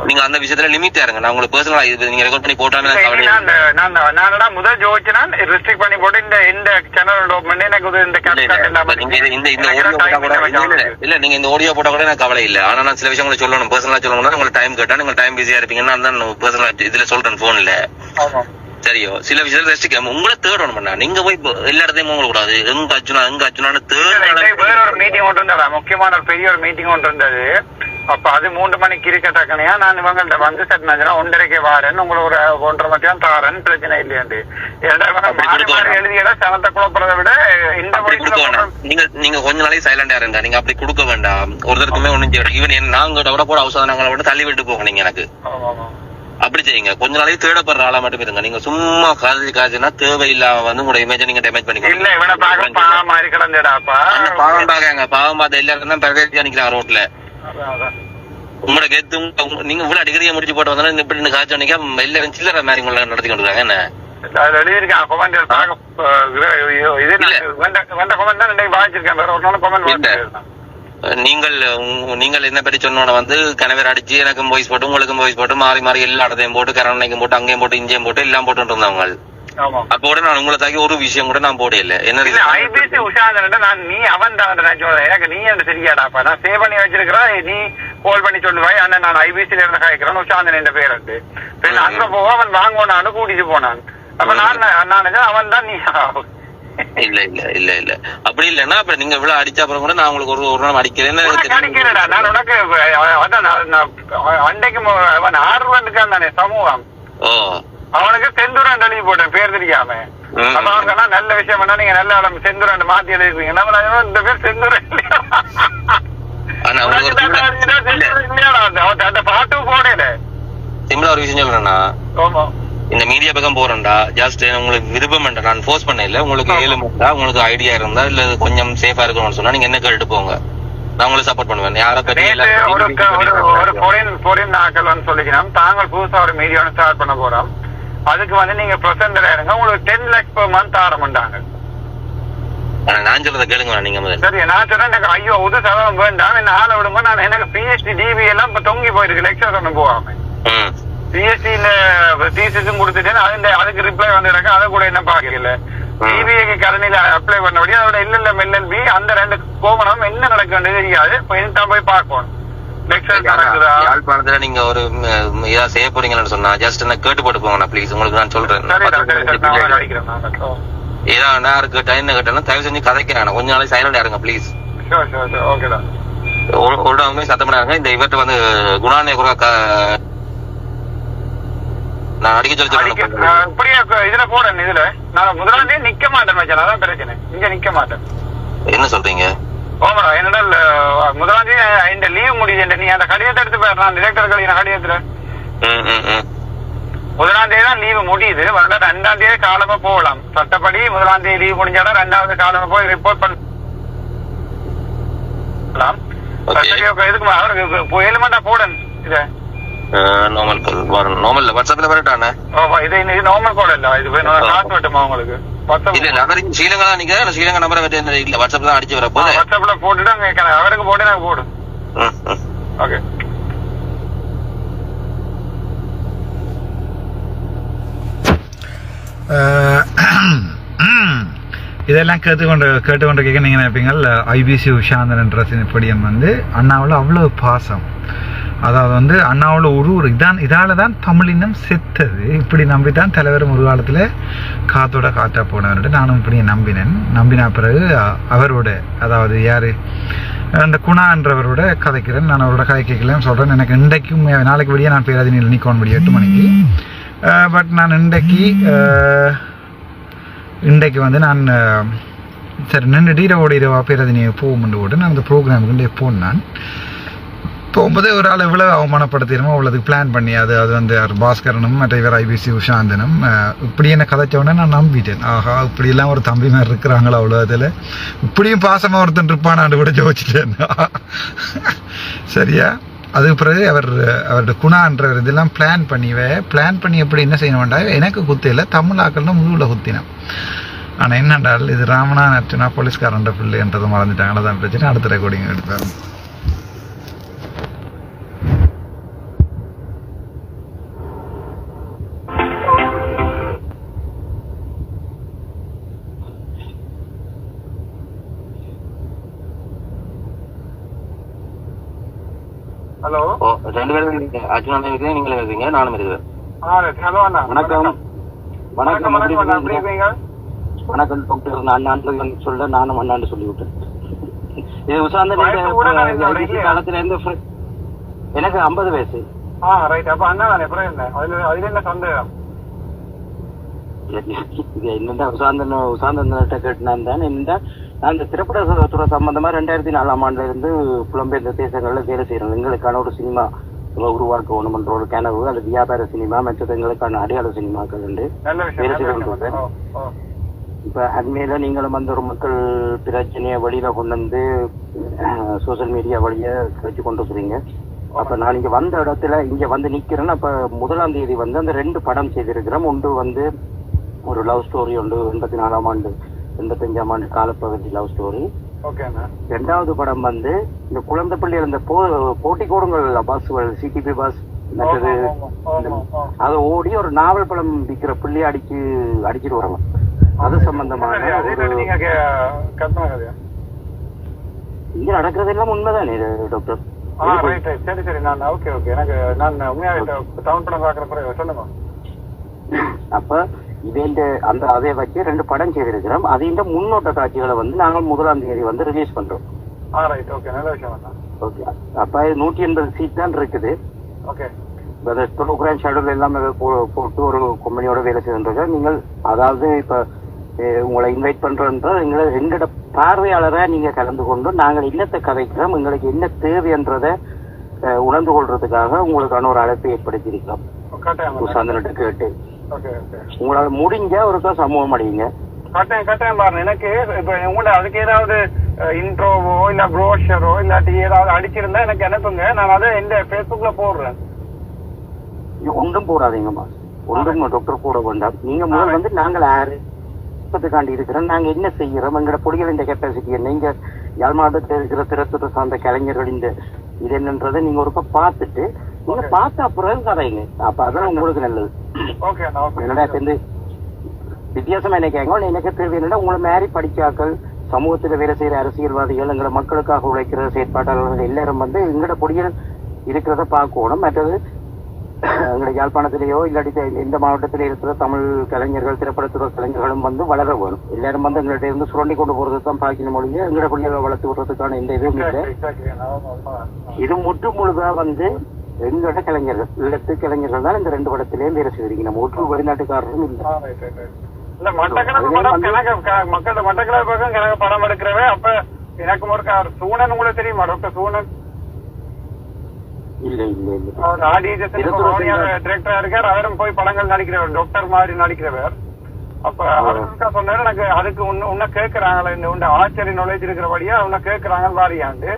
நீங்க அந்த விஷயத்துல லிமிட் இருங்க நான் உங்களுக்கு பர்சனலா இது நீங்க ரெக்கார்ட் பண்ணி நான் நான் நானடா முதல் ஜோதிச்சு நான் restrict பண்ணி போட்டு இந்த இந்த open பண்ணி எனக்கு இந்த இந்த இந்த time போட்டா இல்லை, நீங்க இந்த ஆடியோ போட்டா கூட எனக்கு கவலை இல்ல. ஆனா நான் சில விஷயங்களை சொல்லணும். பர்சனலா சொல்லணும்னா உங்களுக்கு டைம் கேட்டா நீங்க டைம் பிஸியா இருப்பீங்கன்னா தான் பர்சனலா இதுல சொல்றேன் போன்ல ஆமா. சரியோ? சில விஷயத்துல ரெஸ்டிக்க உங்களை தேடணும் பண்ணா நீங்க போய் எல்லா இடத்தையும் போக கூடாது எங்க அச்சுனா எங்க இல்ல, இன்னைக்கு வேற ஒரு மீட்டிங் ஒன்று இருந்ததா முக்கியமான ஒரு பெரிய ஒரு மீட்டிங் ஒன்று இருந்தது அப்ப அது மூன்று மணிக்கு இருக்கட்டக்கனையா நான் இவங்கள்ட்ட வந்து சரி நான் ஒன்றரைக்கு வாரேன் உங்களை ஒரு ஒன்றரை மணிக்கு தாரேன் பிரச்சனை இல்லையாண்டு. எழுதியடா சனத்தை குழப்பறதை விட இந்த நீங்க நீங்க கொஞ்ச நாளைக்கு சைலண்டா இருங்க. நீங்க அப்படி கொடுக்க வேண்டாம். ஒருத்தருக்குமே ஒண்ணும் ஈவன் நாங்க விட போட அவசரம் நாங்களை விட்டு தள்ளி விட்டு போங்க நீங்க எனக்கு. ஆமா, ஆமா. அப்படி செய்யுங்க. கொஞ்ச நாளைக்கு தேடப்படுற ஆளா மட்டும் இருங்க. நீங்க சும்மா காதலி காய்ச்சினா தேவையில்லாம வந்து உங்களோட இமேஜ் நீங்க டேமேஜ் பண்ணி இல்ல இவனை பார்க்க பாவம் மாதிரி கிடந்தடாப்பா? பாவம் பாக்காங்க பாவம் பார்த்த எல்லாரும் தான் பிரதேசியா நிக்கிறாங்க ரோட்ல. உங்களோட கெத்து நீங்க இவ்வளவு டிகிரியை முடிச்சு போட்டு வந்தா இப்படி இந்த காய்ச்சல் நிக்க எல்லாரும் சில்லற மாதிரி உங்களை நடத்தி கொண்டு இருக்காங்க என்ன இது வந்த comment தான் வாசிச்சிருக்கேன் வேற ஒரு நாள். வாசிச்சிருக்கேன் நீங்கள் நீங்கள் என்ன பற்றி சொன்னோட வந்து கணவர் அடிச்சு எனக்கும் வாய்ஸ் போட்டு உங்களுக்கும் வாய்ஸ் போட்டு மாறி மாறி எல்லா இடத்தையும் போட்டு கரணைக்கும் போட்டு அங்கேயும் போட்டு இங்கேயும் போட்டு எல்லாம் போட்டு இருந்தவங்க ஆமா. அப்போ கூட நான் உங்களை தாக்கி ஒரு விஷயம் கூட நான் போடல. என்ன? ஐபிசி உஷாந்தன் நான் நீ அவன் தான் நான் சொல்றேன். எனக்கு நீ என்ன சரியாடாப்பா நான் சேவ் பண்ணி வச்சிருக்கிறேன். நீ கால் பண்ணி சொல்லுவாய். அண்ணன் நான் ஐபிசில இருந்து காய்க்கிறேன் உஷாந்தன் என்ற பேர் இருக்கு. அங்க போக அவன் வாங்குவானு கூட்டிட்டு போனான். அப்ப நான் நான் அவன் தான் நீ. இல்ல இல்ல இல்ல இல்ல. அப்படி இல்லன்னா அப்புறம் நீங்க இவ்வளவு அடிச்ச அப்புறம் கூட நான் உங்களுக்கு ஒரு ஒரு நாள் அடிக்கிறேன்னு உனக்கு அடிக்கிறடா நான் உனக்கு மு- அவன் ஆர்வனுக்கான் தானே சமூகம். ஓ. அவனுக்கு செந்துரன் எழுதி போட்டேன் பேர் தெரியாம. அப்ப நல்ல விஷயம் பண்ணா நீங்க நல்ல இடம் செந்துரன் மாத்தி எழுதிருக்கீங்க. இந்த பேர் செந்துரன் அவன் அந்த பாட்டு போடல. சிம்பிளா ஒரு விஷயம் சொல்றேன்னா இந்த மீடியா பக்கம் போறேன்டா. ஜஸ்ட் உங்களுக்கு விருப்பம் நான் ஃபோர்ஸ் பண்ண இல்ல. உங்களுக்கு ஆமா. ஏழு இருந்தா உங்களுக்கு ஐடியா இருந்தா இல்ல கொஞ்சம் சேஃபா இருக்கணும்னு சொன்னா நீங்க என்ன கேட்டு போங்க. நான் உங்களுக்கு சப்போர்ட் பண்ணுவேன். யாரை பத்தி பொறின் நாட்கள் சொல்லிக்கிறோம் தாங்கள் புதுசா ஒரு மீடியா ஸ்டார்ட் பண்ண போறோம். அதுக்கு வந்து நீங்க பிரசன்டர் இருங்க. உங்களுக்கு டென் லேக்ஸ் per மந்த் ஆரம்பிட்டாங்க நான் சொல்றத கேளுங்க நீங்க முதல்ல. சரி நான் சொன்னேன் எனக்கு ஐயோ உது சதவீதம் வேண்டாம். என்ன ஆளை விடுங்க நான் எனக்கு பிஹெச்டி டிவி எல்லாம் தொங்கி போயிருக்கு. லெக்சர் ஒன்று போகாம. பிஎஸ்சியில தீசிஸும் கொடுத்துட்டேன். அதுல அதுக்கு ரிப்ளை வந்துருக்கு. அதை கூட என்ன பாக்கல டிபிஏக்கு கரணியில அப்ளை பண்ணபடி அதோட எல்எல்எம் எல்எல்பி அந்த ரெண்டு கோவணம் என்ன நடக்குன்னு தெரியாது. இனிதான் போய் பார்க்கணும் யாழ்ப்பாணத்துல நீங்க ஒரு இதா செய்ய போறீங்கன்னு சொன்னா ஜஸ்ட் என்ன கேட்டு போட்டு போங்க ப்ளீஸ் உங்களுக்கு நான் சொல்றேன். ஏதா நான் இருக்கு டைம் கேட்டாலும் தயவு செஞ்சு கதைக்கிறேன் கொஞ்ச நாளைக்கு சைலண்டா இருங்க ப்ளீஸ் ஓகேடா ஒரு சத்தம் இந்த இவர்ட்ட வந்து குணானே கூட க- நான் அடிக்க சொல்லி இப்படியே இதுல போடணும் இதுல. நான் முதலாளி நிக்க மாட்டேன் மச்சான். அதான் பிரச்சனை. இங்க நிக்க மாட்டேன். என்ன சொல்றீங்க? ஓமடா என்னடா முதலாளி இந்த லீவ் முடியுது நீ அந்த கடிதத்தை எடுத்து பாரு. நான் டிரெக்டர் கழிக்கிற கடிதத்துல. முதலாம் தேதி தான் லீவு முடியுது. வரல ரெண்டாம் தேதி காலமா போகலாம். சட்டப்படி முதலாம் தேதி லீவு முடிஞ்சாலும் ரெண்டாவது காலமா போய் ரிப்போர்ட் பண்ணலாம். இதுக்கு அவருக்கு ஏழு மண்டா போடன் இதை. அஹ், நார்மல் கால் வரும் நார்மல்ல வாட்ஸ்அப்ல வரட்டானே ஓ, இது இது நார்மல் கோட் இல்ல உங்களுக்கு ஸ்ரீலங்கா நிக்கிறேன் ஸ்ரீலங்கா நம்பரை வச்சு இல்ல வாட்ஸ்அப்ல தான் அடிச்சு வர போது வாட்ஸ்அப்ல போட்டுட்டு அங்க கேட்கறேன். அவருக்கு போட்டு எனக்கு போடு. ஓகே இதெல்லாம் கேட்டுக்கொண்டு கேட்டுக்கொண்டு கேட்க நீங்கள் நினைப்பீங்கள் ஐபிசி உஷாந்தன்ன்ற படியம் வந்து அண்ணாவில் அவ்வளோ பாசம் அதாவது வந்து அண்ணாவோட ஒரு ஒரு இதான் இதால தான் தமிழினம் செத்தது. இப்படி நம்பி தான் தலைவர் ஒரு காலத்தில் காத்தோட காத்தா போனவர்கிட்ட நானும் இப்படி நம்பினேன். நம்பின பிறகு அவரோட அதாவது யாரு? அந்த குணான்றவரோட கதைக்கிறேன். நான் அவரோட கதை கேட்கலன்னு சொல்கிறேன் எனக்கு இன்றைக்கும் நாளைக்கு விடிய நான் பேராதினியில் நிற்கணும் முடியும் எட்டு மணிக்கு. பட் நான் இன்றைக்கு இன்றைக்கு வந்து நான் சரி நின்று டீரோட இரவா பேரதினி போகும்னு போட்டு நான் அந்த ப்ரோக்ராமுக்கு போனேன் நான். ஒரு ஆள் எவ்வளோ அவமானப்படுத்திடுமோ அவ்வளோதுக்கு பிளான் பண்ணி அது அது வந்து யார்? பாஸ்கரனும் மற்ற இவர் ஐபிசி உஷாந்தனும் இப்படி என்ன கதைச்சோடனே நான் நம்பிட்டேன். ஆஹா இப்படியெல்லாம் ஒரு தம்பி மாதிரி இருக்கிறாங்களா அவ்வளோ அதில்? இப்படியும் பாசமாக ஒருத்தன் இருப்பானான்னு கூட ஜோதிச்சிட்டேன் (laughs) சரியா? அதுக்கு பிறகு அவர் அவரோட குணான்றவர் இதெல்லாம் பிளான் பண்ணிவே பிளான் பண்ணி எப்படி என்ன செய்ய வேண்டாம் எனக்கு குத்தியில தமிழாக்கள்னு முழுவில் குத்தினேன். ஆனால் என்னண்டால் இது ராமனா நச்சுனா போலீஸ்காரன்ற பிள்ளைன்றதை மறந்துட்டாங்களா தான் பிரச்சனை. அடுத்த ரெக்கார்டிங் எடுப்பாரு நீங்களும் இருக்கீங்க நானும் இருக்கிறேன் ஹலோ அண்ணா. வணக்கம். வணக்கம். வணக்கம் எப்படி வணக்கம். அண்ணா, எப்படி இருக்கீங்க? இருக்கீங்க வணக்கம் டாக்டர் நான் அண்ணன் சொல்ல நானும் அண்ணாண்டு சொல்லிவிட்டேன். இது உசாந்த? காலத்துல இருந்து எனக்கு ஐம்பது வயசு. ஆ ரைட் அப்ப அண்ணா தானே அப்புறம் என்ன அதுல அதுல என்ன சந்தேகம்? இது என்னடா உசாந்தன் உசாந்தன்கிட்ட கேட்டினான் தான். இந்த நான் இந்த திரைப்பட துறை சம்பந்தமா ரெண்டாயிரத்தி நாலாம் ஆண்டுல இருந்து புலம்பெயர்ந்த தேசங்கள்ல வேலை செய்யறோம் எங்களுக்கான ஒரு சினிமா. உருவாக்கணும்ன்ற ஒரு கனவு அது வியாபார சினிமா மற்றது எங்களுக்கான அடையாள சினிமாக்கள் உண்டு. இப்ப அண்மையில நீங்களும் வந்து ஒரு மக்கள் பிரச்சனையை வெளியில கொண்டு வந்து சோசியல் மீடியா வழியா வச்சு கொண்டு வந்துறீங்க அப்ப நான் இங்க வந்த இடத்துல இங்க வந்து நிக்கிறேன் அப்ப முதலாம் தேதி வந்து அந்த ரெண்டு படம் செய்திருக்கிறோம். ஒன்று வந்து ஒரு லவ் ஸ்டோரி ஒன்று எண்பத்தி நாலாம் ஆண்டு எண்பத்தஞ்சாம் ஆண்டு காலப்பகுதி லவ் ஸ்டோரி ரெண்டாவது படம் வந்து இந்த குழந்தை பிள்ளைகள் இந்த போட்டி கூடங்கள் பஸ்கள் சிடிபி பஸ் மற்றது. அதை ஓடி ஒரு நாவல் படம் விற்கிற பிள்ளைய அடிச்சு அடிச்சிட்டு வராங்க அது சம்பந்தமான இங்க நடக்கிறதெல்லாம் உண்மைதானே டாக்டர் சரி சரி நான் ஓகே ஓகே எனக்கு நான் உண்மையாக டவுன் படம் பார்க்குற பிறகு சொல்லுங்க. அப்ப இதே அந்த அதை வச்சு ரெண்டு படம் செய்திருக்கிறோம். அதிண்ட முன்னோட்ட காட்சிகளை வந்து நாங்கள் முதலாம் தேதி வந்து ரிலீஸ் பண்றோம். ஆ ரைட் ஓகே நல்ல விஷயம் அண்ணா. ஓகே அப்ப நூற்றி எண்பது சீட் தான் இருக்குது. ஓகே ப்ரோக்ராம் ஷெடியூல் எல்லாமே போட்டு ஒரு கம்பெனியோட வேலை செய்கின்றது நீங்கள் அதாவது இப்ப உங்களை இன்வைட் பண்றோன்ற எங்களை எங்களோட பார்வையாளரா நீங்க கலந்து கொண்டு நாங்கள் என்னத்தை கதைக்கிறோம் எங்களுக்கு என்ன தேவைன்றதை உணர்ந்து கொள்றதுக்காக உங்களுக்கான ஒரு அழைப்பை ஏற்படுத்தியிருக்கிறோம். கேட்டு. உங்களால முடிஞ்ச ஒருக்கா சமூகம் அடையுங்க கட்டாயம் கட்டாயம் பாருங்க. எனக்கு இப்ப உங்களை அதுக்கு ஏதாவது இன்ட்ரோவோ இல்ல ப்ரோஷரோ இல்லாட்டி ஏதாவது அடிச்சிருந்தா எனக்கு அனுப்புங்க. நான் அதை எந்த ஃபேஸ்புக்ல போடுறேன். ஒன்றும் போடாதீங்கம்மா ஒன்றும் டாக்டர் போட வேண்டாம் நீங்க முதல் வந்து நாங்கள் யாரு? காண்டி இருக்கிறோம். நாங்க என்ன செய்யறோம்? எங்களோட இந்த கெப்பாசிட்டி என்ன? இங்க யாழ் மாவட்டத்தில் இருக்கிற திறத்துறை சார்ந்த கலைஞர்கள் இந்த இது என்னன்றதை நீங்க ஒருக்கா பார்த்துட்டு நீங்க பார்த்த அப்புறம் கதைங்க. அப்ப அதான் உங்களுக்கு நல்லது. என்னடா சேர்ந்து வித்தியாசம் என்ன கேட்க எனக்கு தேவை என்னன்னா உங்களை மாதிரி படிச்சாக்கள் சமூகத்துல வேலை செய்யற அரசியல்வாதிகள் எங்களை மக்களுக்காக உழைக்கிற செயற்பாட்டாளர்கள் எல்லாரும் வந்து எங்களோட பொடிகள் இருக்கிறத பார்க்கணும். மற்றது எங்களை யாழ்ப்பாணத்திலேயோ இல்லாட்டி இந்த மாவட்டத்திலே இருக்கிற தமிழ் கலைஞர்கள் திரைப்படத்துறை கலைஞர்களும் வந்து வளர வேணும். எல்லாரும் வந்து எங்கள்கிட்ட இருந்து சுரண்டி கொண்டு போறது தான் பார்க்கணும் மொழியை எங்களோட பிள்ளைகளை வளர்த்து விடுறதுக்கான எந்த இதுவும் இல்லை. இது முற்று முழுதா வந்து எங்களோட கலைஞர்கள் இல்லத்து கலைஞர்கள் தான் இந்த ரெண்டு படத்திலேயும் வேலை செய்திருக்கீங்க. நம்ம ஒற்று வெளிநாட்டுக்காரரும் இல்லை. மட்டக்களப்பு படம் கணக்கு க- மக்களோட மட்டக்களப்பு பக்கம் கணக்கு படம் எடுக்கிறவே அப்ப எனக்கு ஒரு சூனன் உங்களுக்கு தெரியுமா டாக்டர் சூனன். இல்ல இல்ல இல்ல. அவர் ஆடிஜஸ் டிரெக்டரா இருக்கார். அவரும் போய் படங்கள் நடிக்கிறவர் டாக்டர் மாதிரி நடிக்கிறவர். அப்ப அவருக்கா சொன்னாரு எனக்கு அதுக்கு உன்ன உன்ன கேக்குறாங்களே இந்த உண்ட ஆச்சரிய நாலேஜ் இருக்கிறபடியா உன்ன கேக்குறாங்க வாரியாண்டு.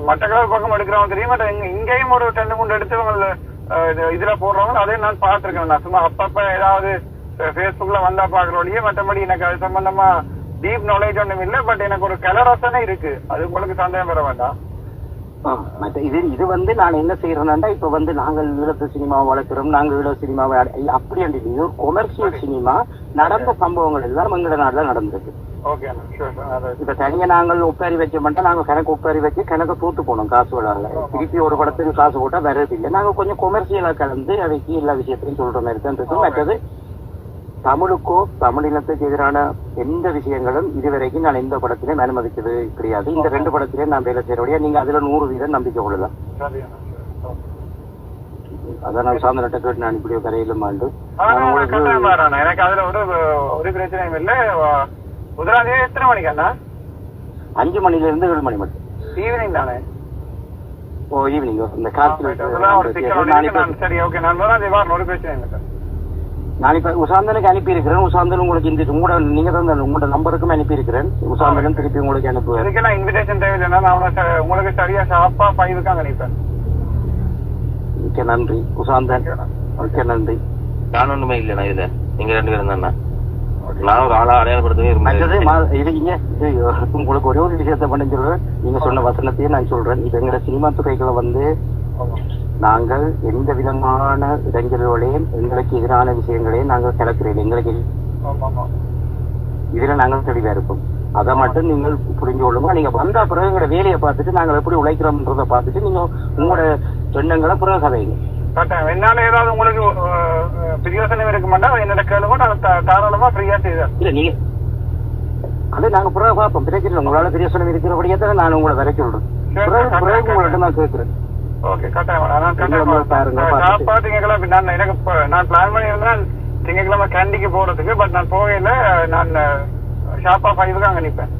மட்டக்களவு பக்கம் எடுக்கிறவங்க தெரியும்? பட் இங்க இங்கேயும் ஒரு ரெண்டு மூணு எடுத்து இவங்க, அஹ், இது- இதுல போடுறவங்க அதையும் நான் பார்த்திருக்கேன். நான் சும்மா அப்பப்ப ஏதாவது பேஸ்புக்ல வந்தா பாக்குற வழியே மற்றபடி எனக்கு அது சம்பந்தமா டீப் நாலேஜ் ஒண்ணும் இல்ல. பட் எனக்கு ஒரு கலரசனே இருக்கு. அது உங்களுக்கு சந்தேகம் வர வேண்டாம். மற்ற இது இது வந்து நான் என்ன செய்யறேன்னா இப்ப வந்து நாங்கள் ஈழத்து சினிமாவை வளர்க்கிறோம். நாங்கள் ஈழ சினிமாவை அப்படி இது ஒரு கொமர்ஷியல் சினிமா. நடந்த சம்பவங்கள் எல்லாம் எங்கட நாட்டுல நடந்திருக்கு. இப்ப தனியா நாங்கள் ஒப்பாரி வைக்க மாட்டோம் நாங்க கணக்கு ஒப்பாரி வச்சு கணக்கு தூத்து போனோம் காசு விடால திருப்பி ஒரு படத்துக்கு காசு போட்டா வர்றது இல்லை. நாங்க கொஞ்சம் கொமர்ஷியலா கலந்து அதைக்கு எல்லா விஷயத்தையும் சொல்ற மாதிரி தான் இருக்கும். மற்றது தமிழுக்கோ தமிழினத்துக்கு எதிரான எந்த விஷயங்களும் இதுவரைக்கும் நான் எந்த படத்திலையும் அனுமதிக்கிறது கிடையாது. இந்த ரெண்டு படத்திலையும் நான் வேலை செய்யறபடியா நீங்க அதுல நூறு வீதம் நம்பிக்கை கொள்ளலாம். அதான் நான் சாந்தனட்ட கேட்டு நான் இப்படி கரையிலும் ஆண்டு. எனக்கு அதுல ஒரு பிரச்சனையும் இல்ல. முதலாம் தேதி எத்தனை மணிக்கு அண்ணா அஞ்சு மணில இருந்து ஏழு மணி மட்டும். ஈவினிங் தானே? ஓ ஈவினிங் இந்த நான் சரி ஓகே நான் முதலாம் தேதி ஒரு சார் நான் இப்ப உசாந்தனுக்கு அனுப்பி இருக்கிறேன் உசாந்தன் உங்களுக்கு இந்த உங்களோட நீங்க தான் உங்களோட நம்பருக்கும் அனுப்பி இருக்கிறேன் உசாந்தனும் திருப்பி உங்களுக்கு அனுப்புவேன். இதுக்கெல்லாம் இன்விடேஷன் தேவையில்லைன்னா நான் உங்களுக்கு சரியா ஷாப்பா ஃபைவுக்கு அங்க நிற்பேன் மிக்க நன்றி உசாந்தன் மிக்க நன்றி. நான் ஒண்ணுமே இல்லைண்ணா இதுல. நீங்க ரெண்டு பேரும் தானே? ஒரு ஆளா அடையாளப்படுத்தவே மற்றது இது இது உங்களுக்கு ஒரே ஒரு விஷயத்த பண்ணி சொல்றேன். நீங்க சொன்ன வசனத்தையே நான் சொல்றேன். இப்ப எங்க சினிமா துறைகளை வந்து நாங்கள் எந்த விதமான இடைஞ்சல்களையும் எங்களுக்கு எதிரான விஷயங்களையும் நாங்கள் கிளக்கிறோம் எங்களுக்கு இதுல நாங்கள் தெளிவா இருப்போம் அதை மட்டும் நீங்கள் புரிஞ்சு கொள்ளுங்க. நீங்க வந்த பிறகு எங்களோட வேலையை பார்த்துட்டு நாங்கள் எப்படி உழைக்கிறோம்ன்றத பார்த்துட்டு நீங்க உங்களோட எண்ணங்களை பிறகு கதைங்க கட்டாயம் என்னால ஏதாவது உங்களுக்கு பிரயோசனம் இருக்க மாட்டா என்னோட கேளுங்க தா- தாராளமா ஃப்ரீயா இல்ல நீங்க அது நாங்க பிறகு பார்ப்போம். பிரச்சனை உங்களால பெரிய சொன்ன இருக்கிறபடியே தான் நான் உங்களை வர சொல்றேன். பிறகு உங்கள்ட்ட நான் கேட்கிறேன் ஓகே கட்டாயம் பாருங்க, கட்டாயம் பார்த்துட்டு. சாப்பா திங்கக்கிழமை நான் எனக்கு நான் பிளான் பண்ணி இருந்தேன் திங்கக்கிழமை கேண்டிக்கு போறதுக்கு பட் நான் போகையில நான் ஷாப்பா ஃபைவுக்கு அங்க நிப்பேன்.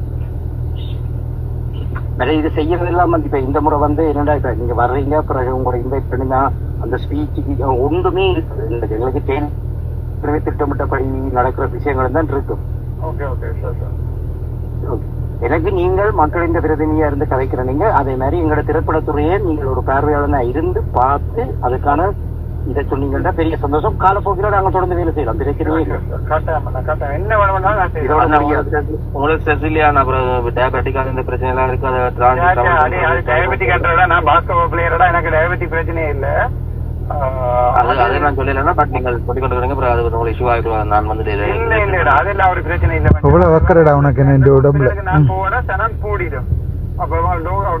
வேற இது செய்யறது இல்லாம இப்ப இந்த முறை வந்து என்னடா இப்ப நீங்க வர்றீங்க பிறகு உங்களை இன்வைட் பண்ணினா அந்த ஸ்பீச்சுக்கு ஒன்றுமே இருக்குது. எங்களுக்கு எங்களுக்கு தேன் திட்டமிட்டபடி நடக்கிற விஷயங்கள் தான் இருக்கும். Okay okay sir sir Okay. எனக்கு நீங்கள் மக்களின் பிரதிநிதியா இருந்து கதைக்கிற நீங்க அதே மாதிரி எங்களோட திரைப்படத்துறையே நீங்கள் ஒரு பார்வையாளனா இருந்து பார்த்து அதுக்கான இதை சொன்னீங்கன்னா பெரிய சந்தோஷம் காலப்போக்கில நாங்க தொடர்ந்து வேலை செய்யலாம் பிரச்சனையே உங்களுக்கு செசிலியா அப்புறம் டயபெட்டிக்கான இந்த பிரச்சனை எல்லாம் இருக்கு அதை டயபெட்டிக் நான் பாஸ்கெட் பிளேயரடா எனக்கு டயபெட்டிக் பிரச்சனையே இல்ல ஆஹ், அது அதை நான் சொல்லலைன்னா பட் நீங்கள் சொல்லி வரீங்க அப்புறம் அது உங்களுக்கு இஷ்யூ ஆகிடுவாங்க நான் வந்து இல்ல இல்ல இல்ல அதெல்லாம் ஒரு பிரச்சனை இல்ல உனக்கு என்ன இந்த உடம்புல நான் போட சனம் கூடிடும் அப்ப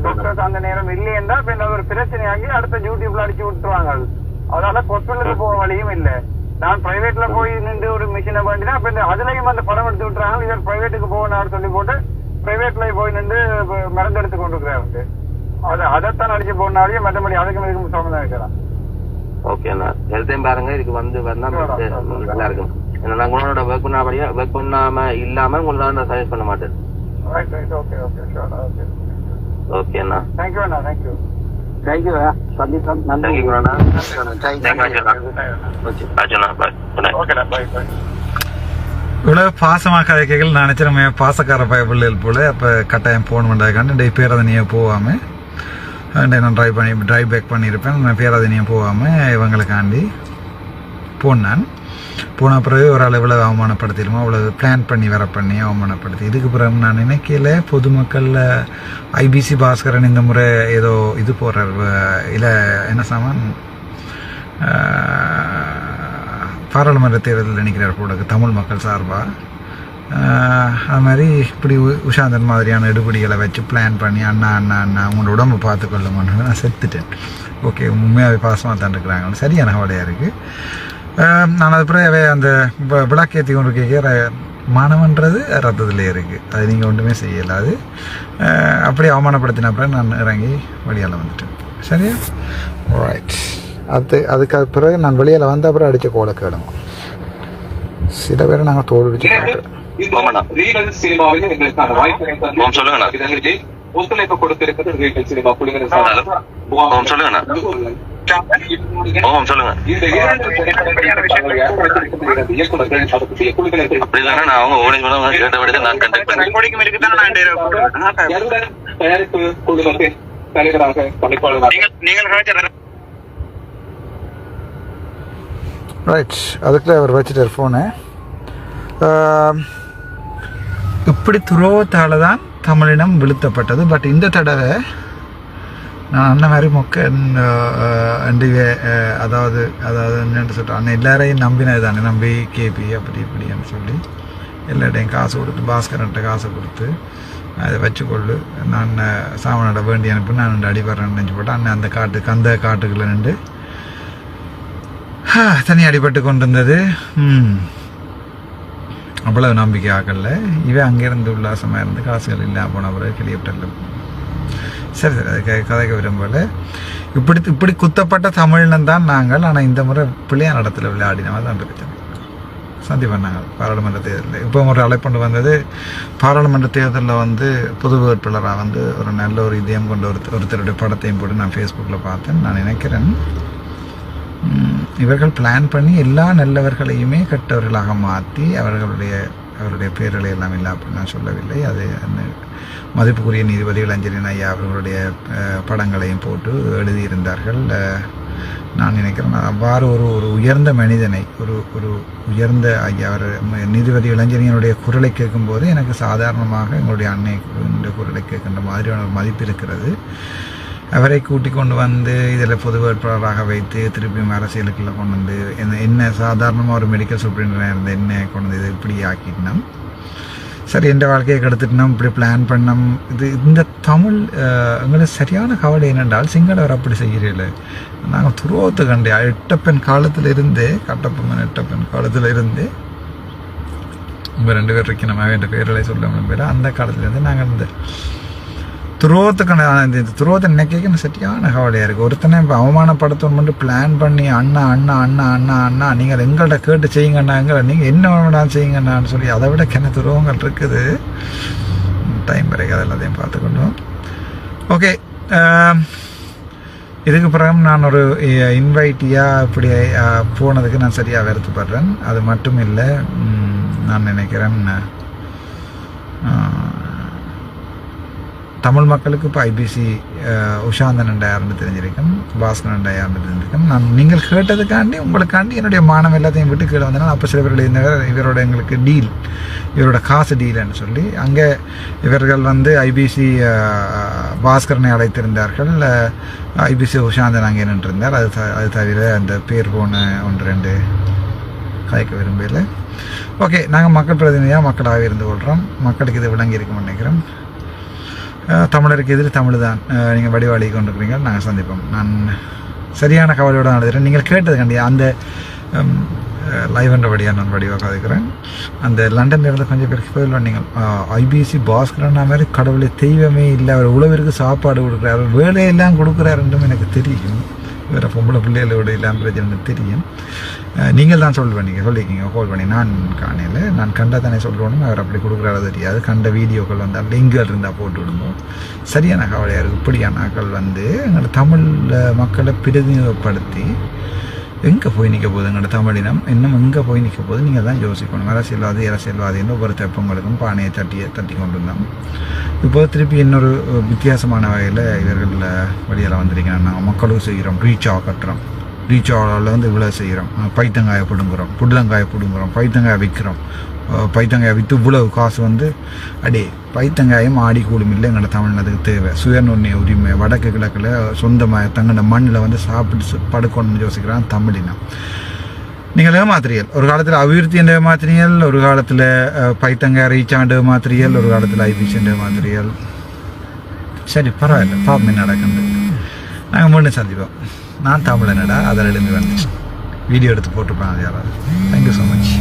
டாக்டர்ஸ் அந்த நேரம் இல்லையென்றா இப்ப ஒரு பிரச்சனையாகி அடுத்த யூடியூப்ல அடிச்சு விட்டுருவாங்க அது. அதனால ஹாஸ்பிட்டலுக்கு போக வழியும் இல்ல. நான் பிரைவேட்ல போய் நின்று ஒரு மிஷினை பண்ணினா அப்ப இந்த அதுலயும் அந்த படம் எடுத்து விட்டுறாங்க. இவர் பிரைவேட்டுக்கு போகணும் சொல்லி போட்டு பிரைவேட்ல போய் நின்று மருந்து எடுத்து கொண்டு இருக்கிறாரு அது அதைத்தான் அடிச்சு போனாலே மற்றபடி அதுக்கு இதுக்கும் சம்மந்தம் இருக்கிறான் ஓகேண்ணா ஹெல்த்தையும் பாருங்க. இதுக்கு வந்து வந்தா நல்லா இருக்கும். ஏன்னா நான் உங்களோட ஒர்க் பண்ணாபடியா ஒர்க் பண்ணாம இல்லாம உங்களை நான் சஜஸ்ட் பண்ண மாட்டேன். ஓகேண்ணா தேங்க்யூ அண்ணா. தேங்க்யூ தேங்க்யூ சந்திப்போம் நன்றி இவ்வளவு பாசமாக கதைக்கைகள் நான் நினைச்சிருமே பாசக்கார பயப்பிள்ளைகள் போல அப்போ கட்டாயம் போன் பண்ணுறதுக்காண்டு டே பேரதனியை போகாமல் டே நான் ட்ரைவ் பண்ணி ட்ரைவ் பேக் பண்ணியிருப்பேன் நான் போகாமல் இவங்களுக்காண்டி போனான் போன பிறகு ஒரு அளவில் அவமானப்படுத்திடுமோ அவ்வளவு பிளான் பண்ணி வர பண்ணி அவமானப்படுத்தி. இதுக்கு பிறகு நான் நினைக்கல பொதுமக்களில் ஐபிசி பாஸ்கரன் இந்த முறை ஏதோ இது போடுறார். இல்லை என்ன சாமான்? பாராளுமன்ற தேர்தலில் நினைக்கிறார் போல தமிழ் மக்கள் சார்பாக அது மாதிரி இப்படி உ- உஷாந்தன் மாதிரியான எடுபடிகளை வச்சு பிளான் பண்ணி அண்ணா அண்ணா அண்ணா உங்களோட உடம்பை பார்த்துக்கொள்ளுமான்னு நான் செத்துட்டேன். ஓகே உண்மையாகவே பாசமாக தான் இருக்கிறாங்க. சரியான கவலையாக இருக்குது நான் அது பிறகு அந்த விளக்கேற்றி கொண்டு கேட்கிற மானவன்றது ரத்தத்தில் இருக்குது அது நீங்கள் ஒன்றுமே செய்யலை அது. அப்படியே அவமானப்படுத்தின அப்புறம் நான் இறங்கி வெளியால் வந்துட்டேன். சரியா? ரைட் அது அதுக்கு அது பிறகு நான் வெளியில் வந்த அப்புறம் அடித்த கோலை கேளுங்க. சில பேரை நாங்கள் தோல் அடிச்சு. ரீகல் சொல்லுங்கண்ணா. ஒத்துழைப்பு கொடுத்திருக்கிறது சினிமா புலிகளின் சார்பாக. சொல்லுங்க. இந்த இரண்டு திரைப்படங்களையும் தாங்கள் ஏற்படுத்தியிருக்கிற இயக்குனர்கள் அதற்குரிய குழுக்களை அப்படி இல்லைன்னா நான் அவங்க ஓடி சொல்லுங்க கேட்டபடி தான் நான் கண்டக்ட் பண்ணேன். ரெக்கார்டிங் இருக்கு தான் நான் எந்த தயாரிப்பு குழுமத்தின் தலைவராக பணிப்பாளராக நீங்கள் நீங்கள் கழிச்ச ரைட் அதுக்குள்ளே அவர் வச்சுட்டார் ஃபோனை இப்படி துரோகத்தால் தான் தமிழினம் வீழ்த்தப்பட்டது. பட் இந்த தடவை நான் அண்ணன் மாதிரி மொக்கன் அண்டிக அதாவது அதாவது என்னென்னு சொல்கிறேன் அண்ணன் எல்லாரையும் நம்பினது தானே நம்பி கேபி அப்படி இப்படின்னு சொல்லி எல்லாட்டையும் காசு கொடுத்து பாஸ்கரன்ட்ட காசு கொடுத்து அதை வச்சுக்கொள்ளு நான் சாமனோட வேண்டி அனுப்பி நான் ரெண்டு அடிபடுறேன்னு நினச்சி போட்டு அண்ணன் அந்த காட்டுக்கு அந்த காட்டுக்குள்ளே நின்று ஹா, தனி அடிபட்டு கொண்டு இருந்தது அவ்வளவு நம்பிக்கை ஆக்கல. இவன் அங்கேருந்து உல்லாசமாக இருந்து காசுகள் இல்லாமல் போன பிறகு கிளியப்டரில் சரி சரி. அது க- கதைக்க விரும்பல இப்படி இப்படி குத்தப்பட்ட தமிழ்னு தான் நாங்கள். ஆனால் இந்த முறை பிள்ளையார் இடத்துல விளையாடினவா தான் பிரச்சனை. சந்தி பண்ணாங்க பாராளுமன்ற தேர்தலில். இப்போ ஒரு அழைப்பண்டு வந்தது. பாராளுமன்ற தேர்தலில் வந்து புது வேட்பாளராக வந்து ஒரு நல்ல ஒரு இதயம் கொண்ட ஒருத்தர் ஒருத்தருடைய படத்தையும் போட்டு நான் ஃபேஸ்புக்கில் பார்த்தேன். நான் நினைக்கிறேன் இவர்கள் பிளான் பண்ணி எல்லா நல்லவர்களையுமே கெட்டவர்களாக மாற்றி அவர்களுடைய அவருடைய பேர்களை எல்லாம் இல்லை அப்படின்னு நான் சொல்லவில்லை. அது அந்த மதிப்புக்குரிய நீதிபதி அஞ்சலின் ஐயா அவர்களுடைய படங்களையும் போட்டு எழுதியிருந்தார்கள். நான் நினைக்கிறேன் அவ்வாறு ஒரு ஒரு உயர்ந்த மனிதனை ஒரு ஒரு உயர்ந்த ஐயா அவர் நீதிபதி இளஞ்சலியனுடைய குரலை கேட்கும்போது எனக்கு சாதாரணமாக எங்களுடைய அன்னை குரலை கேட்கின்ற மாதிரியான ஒரு மதிப்பு இருக்கிறது. அவரை கூட்டி கொண்டு வந்து இதில் பொது வேட்பாளராக வைத்து திருப்பியும் அரசியலுக்குள்ள கொண்டு வந்து என்ன என்ன சாதாரணமாக ஒரு மெடிக்கல் சூப்பரிண்டனாக இருந்த என்ன கொண்டு வந்து இது இப்படி ஆக்கிட்டோம் சரி எந்த வாழ்க்கையை கெடுத்துட்டோம் இப்படி பிளான் பண்ணோம் இது இந்த தமிழ் எங்களுக்கு சரியான கவலை என்னென்றால் சிங்களவர் அப்படி செய்கிறீர்கள். நாங்கள் துருவத்து கண்டியா எட்டப்பெண் காலத்தில் இருந்தே கட்டப்பம்மன் எட்டப்பெண் காலத்தில் இருந்தே ரெண்டு பேர் இருக்கணும் என்ற பேரில் சொல்ல முடியல. அந்த காலத்துலேருந்து நாங்கள் இந்த துரோகத்துக்கான இந்த இந்த துரோகத்தை நினைக்க சரியான கவலையாக இருக்குது ஒருத்தனை இப்போ அவமானப்படுத்தணும்னு மட்டும் பிளான் பண்ணி அண்ணா அண்ணா அண்ணா அண்ணா அண்ணா நீங்கள் எங்கள்கிட்ட கேட்டு செய்யுங்கண்ணா நீங்கள் என்ன வேணாலும் செய்யுங்கண்ணான்னு சொல்லி அதை விட கிண துரோகங்கள் இருக்குது. டைம் வரைக்கும் அது எல்லாத்தையும் பார்த்துக்கணும். ஓகே இதுக்கு பிறகு நான் ஒரு இன்வைட்டியாக இப்படி போனதுக்கு நான் சரியாக வருத்தப்படுறேன் அது மட்டும் இல்லை நான் நினைக்கிறேன் தமிழ் மக்களுக்கு இப்போ ஐபிசி உஷாந்தன் யாருன்னு தெரிஞ்சிருக்கும் பாஸ்கரன் யாருன்னு தெரிஞ்சிருக்கும் நான் நீங்கள் கேட்டதுக்காண்டி உங்களுக்காண்டி என்னுடைய மானம் எல்லாத்தையும் விட்டு கீழே வந்தனால் அப்போ சில பேர் இவரோட எங்களுக்கு டீல் இவரோட காசு டீல்னு சொல்லி அங்கே இவர்கள் வந்து ஐபிசி பாஸ்கரனை அழைத்திருந்தார்கள் ஐபிசி உஷாந்தன் அங்கே நின்றிருந்தார் அது த- அது தவிர அந்த பேர் போன ஒன்று ரெண்டு கலைக்க விரும்பல ஓகே நாங்கள் மக்கள் பிரதிநிதியாக மக்களாக இருந்து கொள்கிறோம் மக்களுக்கு இது விளங்கி இருக்கும்னு நினைக்கிறோம் தமிழருக்கு எதிர் தமிழ் தான் நீங்கள் வடிவாளி கொண்டிருக்கிறீங்க. நாங்கள் சந்திப்போம். நான் சரியான கவலையோடு நடத்துகிறேன் நீங்கள் கேட்டது கண்டியா அந்த லைவ் என்ற நான் வடிவாக கதைக்கிறேன். அந்த லண்டனில் இருந்து கொஞ்சம் பேருக்கு போயிடலாம் நீங்கள் ஐபிசி பாஸ்கரன் மாதிரி கடவுளை தெய்வமே இல்லை. அவர் உழவிற்கு சாப்பாடு கொடுக்குறாரு. அவர் வேலையெல்லாம் கொடுக்குறாருன்றும் எனக்கு தெரியும். வேறு பொம்பளை பிள்ளைகளோட எல்லாம் பிரச்சனை தெரியும். நீங்கள் தான் சொல்லுவேன் நீங்கள் சொல்லியிருக்கீங்க. கால் பண்ணி நான் காணையில் நான் கண்டா தானே சொல்லணும். அவர் அப்படி கொடுக்குறாரு தெரியாது. கண்ட வீடியோக்கள் வந்தால் லிங்கில் இருந்தால் போட்டு விடுவோம். சரியான கவலையாக இருக்குது இப்படியான ஆக்கள் வந்து எங்களோட தமிழ் மக்களை பிரதிநிதிப்படுத்தி எங்கே போய் நிற்க போகுது எங்களோட தமிழினம்? இன்னும் எங்கே போய் நிற்க போகுது? நீங்கள் தான் யோசிக்கணும். அரசியல்வாதி அரசியல்வாதின்னு ஒவ்வொரு தெப்பங்களுக்கும் பானையை தட்டி தட்டி கொண்டு வந்தோம் இப்போ திருப்பி இன்னொரு வித்தியாசமான வகையில் இவர்கள் வழியில் வந்திருக்கிறாங்க. நாங்கள் மக்களும் செய்கிறோம். ரீச் கட்டுறோம் ரீச் வந்து இவ்வளோ செய்கிறோம் பைத்தங்காயை பிடுங்குறோம். புடலங்காயை பிடுங்குறோம். பைத்தங்காயை விற்கிறோம் பைத்தங்காயை விற்று இவ்வளவு காசு வந்து அடே பைத்தங்காயும் ஆடி கூடும் இல்லை எங்களோட தமிழ்நாட்டுக்கு தேவை. சுயநுண்ணிய உரிமை வடக்கு கிழக்கில் சொந்தமாக தங்களோட மண்ணில் வந்து சாப்பிட்டு படுக்கணும்னு யோசிக்கிறான் தமிழினம். நீங்கள் ஏமாத்திரியல் ஒரு காலத்தில் அபிவிருத்தி என்ற ஏமாத்திரியல் ஒரு காலத்தில் பைத்தங்காய் ரீச்சாண்டு ஏமாத்திரியல் ஒரு காலத்தில் ஐபிசி என்ற ஏமாத்திரியல் சரி பரவாயில்ல பாப்போம் நடக்குது? நாங்கள் மீண்டும் சந்திப்போம். நான் தமிழனடா அதில் எழுந்து வந்துச்சு வீடியோ எடுத்து போட்டுருப்பேன் அது யாராவது தேங்க்யூ ஸோ மச்